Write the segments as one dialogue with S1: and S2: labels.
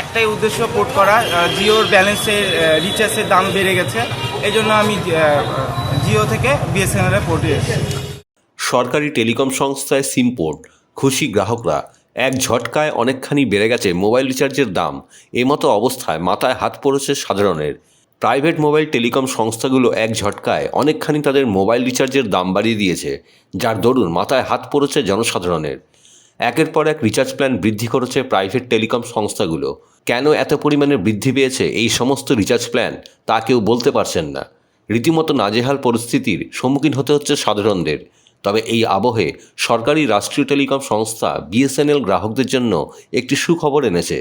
S1: একটাই উদ্দেশ্য পোর্ট করা জিওর ব্যালেন্সের রিচার্জের দাম বেড়ে গেছে। এই জন্য আমি জিও থেকে বিএসএনএল এ পোর্টে
S2: সরকারি টেলিকম সংস্থায় সিম পোর্ট খুশি গ্রাহকরা, এক ঝটকায় অনেকখানি বেড়ে গেছে মোবাইল রিচার্জের দাম। এমতো অবস্থায় মাথায় হাত পড়েছে সাধারণের। প্রাইভেট মোবাইল টেলিকম সংস্থাগুলো এক ঝটকায় অনেকখানি তাদের মোবাইল রিচার্জের দাম বাড়িয়ে দিয়েছে। যার দরুন মাথায় হাত পড়েছে জনসাধারণের। একের পর এক রিচার্জ প্ল্যান বৃদ্ধি করেছে প্রাইভেট টেলিকম সংস্থাগুলো। কেন এত পরিমাণে বৃদ্ধি পেয়েছে এই সমস্ত রিচার্জ প্ল্যান তা কেউ বলতে পারছেন না। রীতিমতো নাজেহাল পরিস্থিতির সম্মুখীন হতে হচ্ছে সাধারণদের। তবে এই আবহে সরকারি রাষ্ট্রীয় টেলিকম সংস্থা বিএসএনএল গ্রাহকদের জন্য একটি সুখবর এনেছে।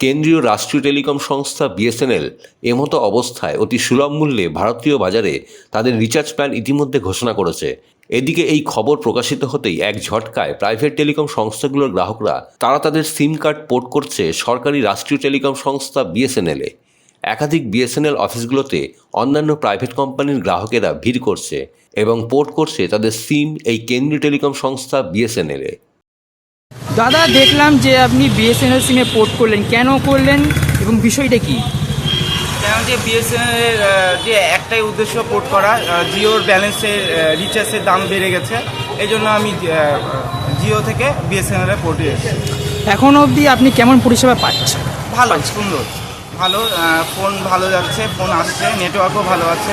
S2: কেন্দ্রীয় রাষ্ট্রীয় টেলিকম সংস্থা বিএসএনএল এমতো অবস্থায় অতি সুলভ মূল্যে ভারতীয় বাজারে তাদের রিচার্জ প্ল্যান ইতিমধ্যে ঘোষণা করেছে। এদিকে এই খবর প্রকাশিত হতেই এক ঝটকায় প্রাইভেট টেলিকম সংস্থাগুলোর গ্রাহকরা, তারা তাদের সিম কার্ড পোর্ট করছে সরকারি রাষ্ট্রীয় টেলিকম সংস্থা বিএসএনএলে একাধিক বিএসএনএল অফিসগুলোতে অন্যান্য প্রাইভেট কোম্পানির গ্রাহকেরা ভিড় করছে এবং পোর্ট করছে তাদের সিম এই কেন্দ্রীয় টেলিকম সংস্থা বিএসএনএলে
S3: দাদা দেখলাম যে আপনি বিএসএনএল সিমে পোর্ট করলেন। কেন করলেন? এবং বিষয়টা কি?
S1: কেন যে বিএসএনএল এর যে একটাই উদ্দেশ্য পোর্ট করা জিওর ব্যালেন্সের রিচার্জের দাম বেড়ে গেছে। এই জন্য আমি জিও থেকে বিএসএনএল এ পোর্টে এসেছি।
S3: এখন অবধি আপনি কেমন পরিষেবা পাচ্ছেন?
S1: ভালো সুন্দর। ভালো ফোন ভালো যাচ্ছে ফোন আসছে নেটওয়ার্কও ভালো আছে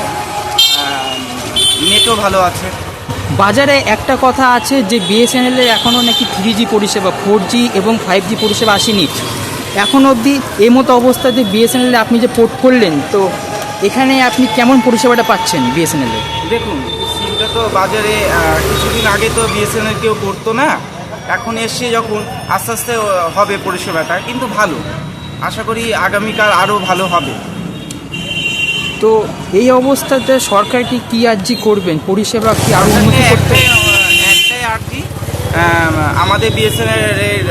S1: নেটও ভালো আছে।
S3: বাজারে একটা কথা আছে যে বিএসএনএল এর এখনও নাকি থ্রি জি পরিষেবা ফোর জি এবং ফাইভ জি পরিষেবা আসেনি। এখন অবধি এই মতো অবস্থাতে বিএসএনএল আপনি যে পোর্ট করলেন, তো এখানে আপনি কেমন পরিষেবাটা পাচ্ছেন বিএসএনএল এ?
S1: দেখুন, সিমটা তো বাজারে কিছুদিন আগে তো বিএসএনএল কেউ করতো না। এখন এসছে যখন আস্তে আস্তে হবে পরিষেবাটা, কিন্তু ভালো। আশা করি আগামীকাল আরও ভালো হবে।
S3: তো এই অবস্থাতে সরকার কি কী আর্জি করবেন? পরিষেবা কি আরও উন্নতি করতে
S1: একটাই আর আমাদের বিএসএনএল এর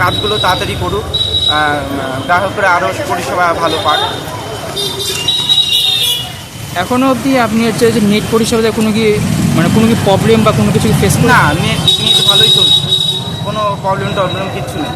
S1: কাজগুলো তাড়াতাড়ি করুক। গ্রাহকরা আরও পরিষেবা ভালো পাক।
S3: এখনও অবধি আপনি হচ্ছে যে নেট পরিষেবাতে কোনো কি মানে কোনো কি প্রবলেম বা কোনো কিছু ফেস
S1: না নেট নেট ভালোই চলছে। কোনো প্রবলেম টবলেম কিছু নেই।